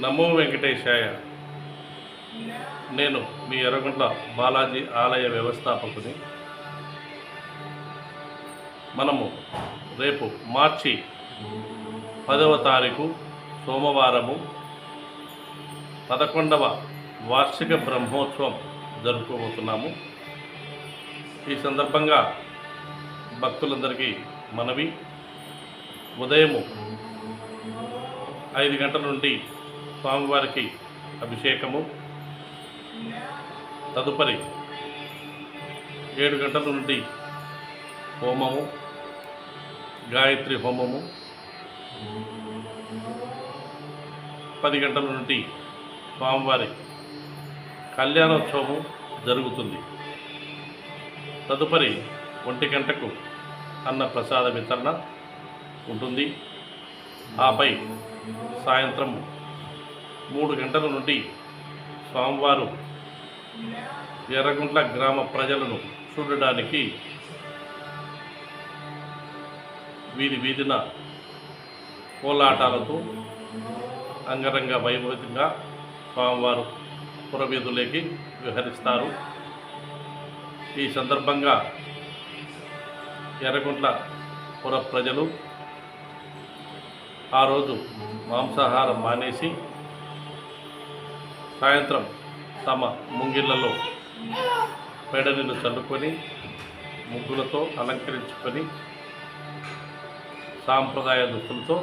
నమో వెంకటేశాయ. నేను మీ ఎర్రగుంట్ల బాలాజీ ఆలయ వ్యవస్థాపకుని. మనము రేపు మార్చి పదవ తారీఖు సోమవారము పదకొండవ వార్షిక బ్రహ్మోత్సవం జరుపుకోబోతున్నాము. ఈ సందర్భంగా భక్తులందరికీ మనవి. ఉదయము ఐదు గంటల నుండి స్వామివారికి అభిషేకము. తదుపరి ఏడు గంటల నుండి హోమము గాయత్రి హోమము. పది గంటల నుండి స్వామివారి కళ్యాణోత్సవము జరుగుతుంది. తదుపరి ఒంటి గంటకు అన్న ప్రసాద వితరణ ఉంటుంది. ఆపై సాయంత్రం మూడు గంటల నుండి స్వామివారు ఎర్రగుంట్ల గ్రామ ప్రజలను చూడడానికి వీధి వీధిన కోలాటాలతో అంగరంగ వైభవంగా స్వామివారు పురవీధులకి విహరిస్తారు. ఈ సందర్భంగా ఎర్రగుంట్ల పుర ప్రజలు ఆ రోజు మాంసాహారం మానేసి సాయంత్రం తమ ముంగిళ్ళలో మెడలను చల్లుకొని ముగ్గులతో అలంకరించుకొని సాంప్రదాయ దుస్తులతో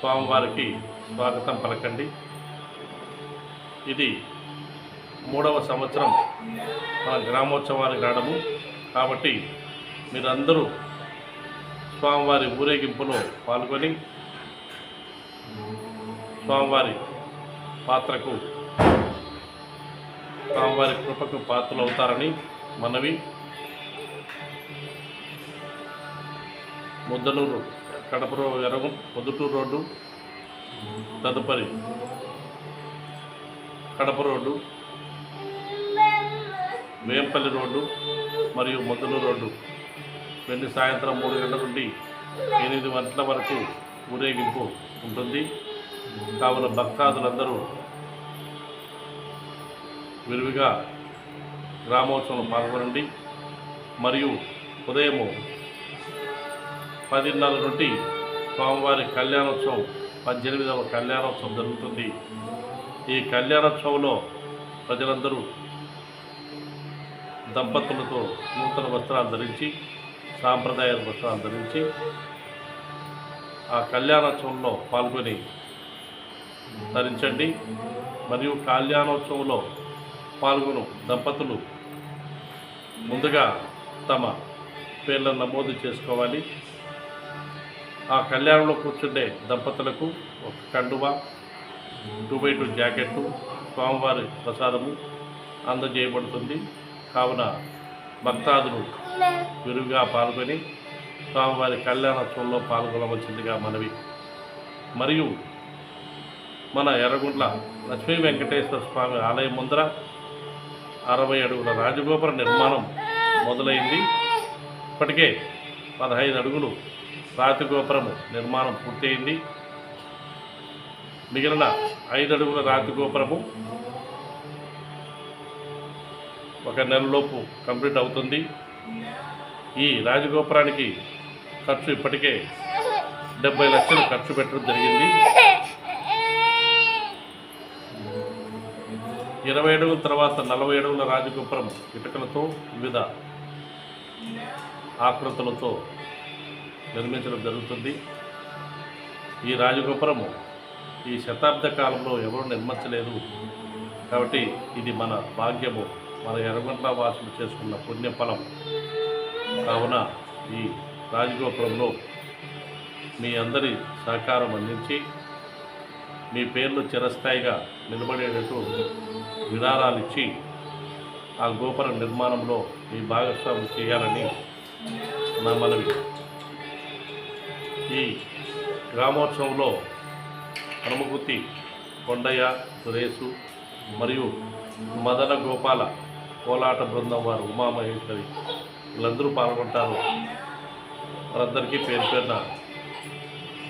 స్వామివారికి స్వాగతం పలకండి. ఇది మూడవ సంవత్సరం మన గ్రామోత్సవానికి రావడము కాబట్టి మీరందరూ స్వామివారి ఊరేగింపులో పాల్గొని స్వామివారి పాత్రకు స్వామివారి కృపకు పాత్రలు అవుతారని మనవి. ముద్దలూరు కడప ఎరగం పొద్దుటూరు రోడ్డు తదుపరి కడప రోడ్డు వేంపల్లి రోడ్డు మరియు ముద్దలూరు రోడ్డు. వెళ్ళి సాయంత్రం మూడు గంటల నుండి ఎనిమిది గంటల వరకు ఊరేగింపు ఉంటుంది. కావున భక్తాదులందరూ విరివిగా గ్రామోత్సవంలో పాల్గొనండి. మరియు ఉదయము పదిన్నర నుండి స్వామివారి కళ్యాణోత్సవం పద్దెనిమిదవ కళ్యాణోత్సవం జరుగుతుంది. ఈ కళ్యాణోత్సవంలో ప్రజలందరూ దంపతులతో నూతన వస్త్రాలు ధరించి సాంప్రదాయ వస్త్రాలు ధరించి ఆ కళ్యాణోత్సవంలో పాల్గొని ధరించండి. మరియు కళ్యాణోత్సవంలో పాల్గొను దంపతులు. ముందుగా తమ పేర్లను నమోదు చేసుకోవాలి. ఆ కళ్యాణంలో కూర్చుండే దంపతులకు ఒక కండువ టూ బై టూ జాకెట్టు స్వామివారి ప్రసాదము అందజేయబడుతుంది. కావున భక్తాదులు విరివిగా పాల్గొని స్వామివారి కళ్యాణోత్సవంలో పాల్గొనవలసిందిగా మనవి. మరియు మన ఎర్రగుంట్ల లక్ష్మీ వెంకటేశ్వర స్వామి ఆలయం ముందర అరవై అడుగుల రాజగోపుర నిర్మాణం మొదలైంది. ఇప్పటికే పదహైదు అడుగులు రాతిగోపురము నిర్మాణం పూర్తయింది. మిగిలిన ఐదు అడుగుల రాతిగోపురము ఒక నెలలోపు కంప్లీట్ అవుతుంది. ఈ రాజగోపురానికి ఖర్చు ఇప్పటికే డెబ్బై లక్షలు ఖర్చు పెట్టడం జరిగింది. ఇరవై అడుగుల తర్వాత నలభై అడుగుల రాజగోపురం ఇటుకలతో వివిధ ఆకృతులతో నిర్మించడం జరుగుతుంది. ఈ రాజగోపురము ఈ శతాబ్ద కాలంలో ఎవరు నిర్మించలేదు. కాబట్టి ఇది మన భాగ్యము. మన ఎర్రగొంట్ల వాసులు చేసుకున్న పుణ్యఫలం. కావున ఈ రాజగోపురంలో మీ అందరి సహకారం అందించి మీ పేర్లు చిరస్థాయిగా నిలబడేటట్టు విరాళాలు ఇచ్చి ఆ గోపుర నిర్మాణంలో మీ భాగస్వామి చేయాలని నా మనవి. ఈ గ్రామోత్సవంలో హనుమగుత్తి కొండయ్య సురేషు మరియు మదన గోపాల కోలాట బృందం వారు ఉమామహేశ్వరి వీళ్ళందరూ పాల్గొంటారు. వారందరికీ పేరు పేరున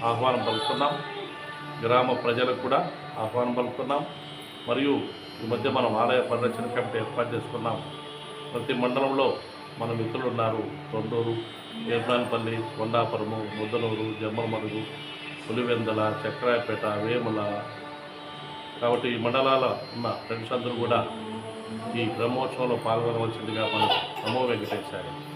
ఆహ్వానం పలుకుతున్నాం. గ్రామ ప్రజలకు కూడా ఆహ్వానం పలుకుతున్నాం. మరియు ఈ మధ్య మనం ఆలయ పరిరక్షణ కమిటీ ఏర్పాటు చేసుకున్నాం. ప్రతి మండలంలో మన మిత్రులు ఉన్నారు. తొండూరు ఏర్నాన్పల్లి కొండాపురము ముద్దలూరు జమ్మలమడుగు పులివెందల చక్రాయపేట వేముల. కాబట్టి ఈ మండలాల ఉన్న ఫ్రెండ్స్ అందరూ కూడా ఈ బ్రహ్మోత్సవంలో పాల్గొనవలసిందిగా మనం నమో వెంకటేశారు